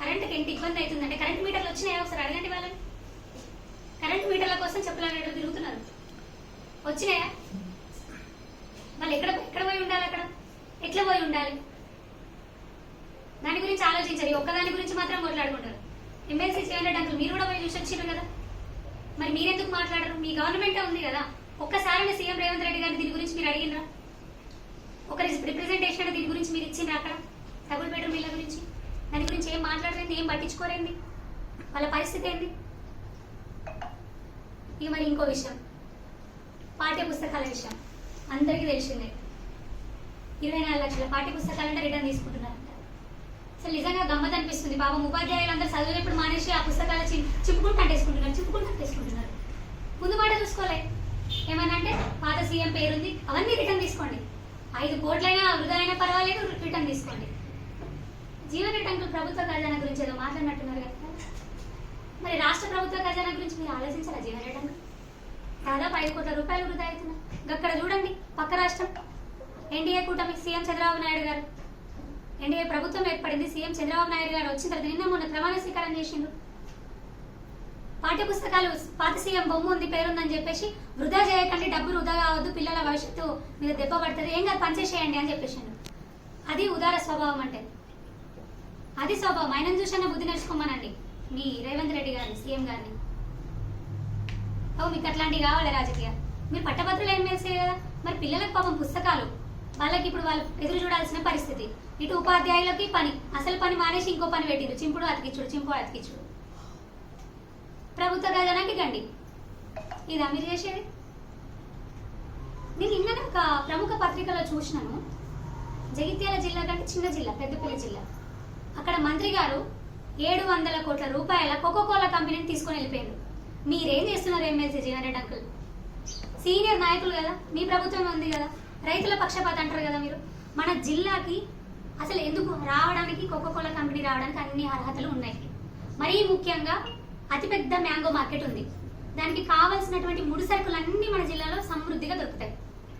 కరెంట్కి ఎంత ఇబ్బంది అవుతుందంటే కరెంట్ మీటర్లు వచ్చినాయా ఒకసారి అడగండి వాళ్ళని. కరెంట్ మీటర్ల కోసం చెప్పులు తిరుగుతున్నారు. వచ్చినాయా? వాళ్ళు ఎక్కడ ఎక్కడ పోయి ఉండాలి అక్కడ? ఎట్లా పోయి ఉండాలి? దాని గురించి ఆలోచించారు ఒక్కదాని గురించి మాత్రం కొట్లాడుకుంటారు ఎమ్మెల్సీ చేయాలంటే అంకులు మీరు కూడా పోయి చూసి వచ్చారు కదా? మరి మీరెందుకు మాట్లాడరు? మీ గవర్నమెంటే ఉంది కదా. ఒక్కసారి సీఎం రేవంత్ రెడ్డి గారిని దీని గురించి మీరు అడిగినరా ఒకరి రిప్రజెంటేషన్ దీని గురించి మీరు ఇచ్చిండ్రా అక్కడ డబుల్ బెడ్రూమ్ ఇళ్ళ గురించి దాని గురించి ఏం మాట్లాడలేదు పట్టించుకోరేంది వాళ్ళ పరిస్థితి ఏంది? ఇక మరి ఇంకో విషయం. పాఠ్య పుస్తకాల విషయం. అందరికీ తెలిసిందే. ఇరవై నాలుగు లక్షల పాఠ్య పుస్తకాలంటే రిటర్న్ తీసుకుంటున్నారంట. అసలు నిజంగా గమ్మత్ అనిపిస్తుంది. పాపం ఉపాధ్యాయులందరూ చదివేప్పుడు మానేసి ఆ పుస్తకాలు చి- చింపుకుంటూ అంటేసుకుంటున్నారు చింపుకుంటూ అంటేసుకుంటున్నారు ముందు మాట చూసుకోలే. ఏమన్నా అంటే పాత సీఎం పేరుంది అవన్నీ రిటర్న్ తీసుకోండి. ఐదు కోట్లైనా వృధా అయినా పర్వాలేదు రిటర్న్ తీసుకోండి. జీవన ప్రభుత్వ ఖజానా గురించి ఏదో మాట్లాడినట్టున్నారు కదా. మరి రాష్ట్ర ప్రభుత్వ ఖజానా గురించి మీరు ఆలోచించారా జీవనటంకు దాదాపు ఐదు కోట్ల రూపాయలు వృధా అవుతున్నాయి అక్కడ చూడండి పక్క రాష్ట్రం. ఎన్డీఏ కూటమి సీఎం చంద్రబాబు నాయుడు గారు. ఎన్డీఏ ప్రభుత్వం ఏర్పడింది సీఎం చంద్రబాబు నాయుడు గారు. వచ్చిన తర్వాత నిన్న మొన్న ప్రమాణ స్వీకారం చేసిండ్రు. పాఠ్య పుస్తకాలు పాత సీఎం బొమ్మ ఉంది పేరుందని చెప్పేసి వృధా చేయకండి డబ్బు వృధా కావద్దు పిల్లల భవిష్యత్తు మీద దెబ్బ పడుతుంది. ఏం కాదు పనిచేసేయండి అని చెప్పేసిండు అది ఉదార స్వభావం అంటే. అది స్వభావం ఆయన చూసిన బుద్ధి నేర్చుకోమనండి. మీ రేవంత్ రెడ్డి గారిని సీఎం గారిని. ఓ మీకు అట్లాంటివి కావాలి రాజకీయ. మీరు పట్టభద్రులు ఏం వేసే కదా మరి పిల్లలకు పాపం పుస్తకాలు. వాళ్ళకి ఇప్పుడు వాళ్ళు ఎదురు చూడాల్సిన పరిస్థితి. ఇటు ఉపాధ్యాయులకి పని అసలు పని మానేసి ఇంకో పని పెట్టిరు చింపుడు అతికిచ్చుడు చింపుడు అతికిచ్చుడు. ప్రభుత్వ ఖజానాకి గండి ఇదా మీరు చేసేది? నేను నిన్న ఒక ప్రముఖ పత్రికలో చూసినాను. జగిత్యాల జిల్లా కంటే చిన్న జిల్లా పెద్దపల్లి జిల్లా. అక్కడ మంత్రి గారు ఏడు వందల కోట్ల రూపాయల కోకో కోలా కంపెనీని తీసుకొని వెళ్ళిపోయారు మీరేం చేస్తున్నారు MLC Jeevan Reddy uncle? Senior నాయకులు కదా మీ ప్రభుత్వం ఉంది కదా రైతుల పక్షపాత అంటారు కదా మీరు. మన జిల్లాకి అసలు ఎందుకు రావడానికి కోకో కోలా కంపెనీ రావడానికి అన్ని అర్హతలు ఉన్నాయి. మరీ ముఖ్యంగా అతిపెద్ద మ్యాంగో మార్కెట్ ఉంది. దానికి కావాల్సినటువంటి ముడి సరుకులన్నీ మన జిల్లాలో సమృద్ధిగా దొరుకుతాయి.